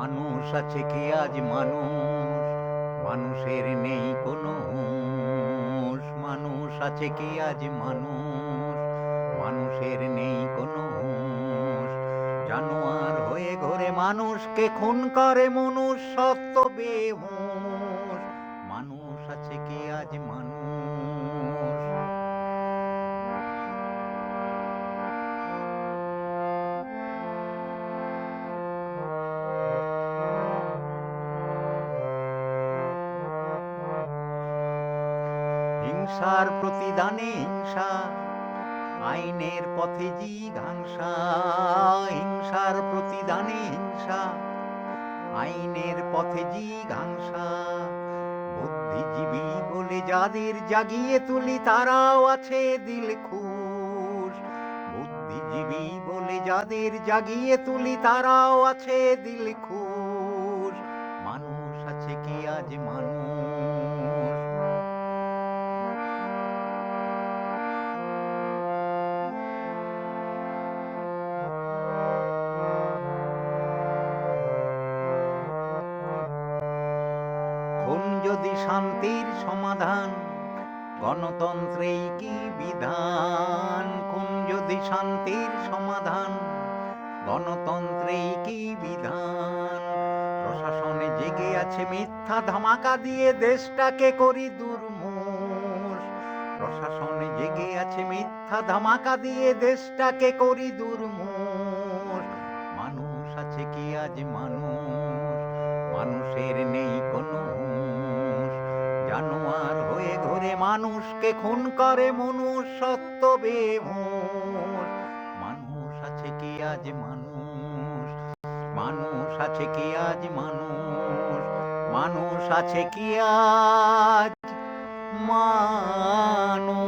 মানুষ আছে কি আজ মানুষ? মানুষের নেই কোনো মানুষ আছে কি আজ মানুষ? মানুষের নেই কোনো জানোয়ার হয়ে ঘরে মানুষকে খুন করে মনুষ্যত্ব বেহুশ। হিংসার প্রতিদানে হিংসা, আইনের পথে জিঘাংসা, হিংসার প্রতিদানে হিংসা, আইনের পথে জিঘাংসা। বুদ্ধিজীবী বলে যাদের জাগিয়ে তুলি তারাও আছে দিল খুশ। বুদ্ধিজীবী বলে যাদের জাগিয়ে তুলি তারাও আছে দিল খুশ। মানুষ আছে কি আজ মানুষ? যদি শান্তির সমাধান, গণতন্ত্রেই কি বিধান? খুন যদি শান্তির সমাধান, গণতন্ত্রেই কি বিধান? প্রশাসনে জেগে আছে মিথ্যা ধামাকা দিয়ে দেশটাকে করি দুর্মুষ। প্রশাসনে জেগে আছে মিথ্যা ধামাকা দিয়ে দেশটাকে করি দুর্মুষ। মানুষ আছে কি আজ মানুষ? মানুষের নেই কোনো জানোয়ার হয়ে ঘুরে মানুষকে খুন করে মনুষ সত্য বেহুশ। মানুষ আছে কি আজ মানুষ? মানুষ আছে কি আজ মানুষ? মানুষ আছে কি আজ মানুষ?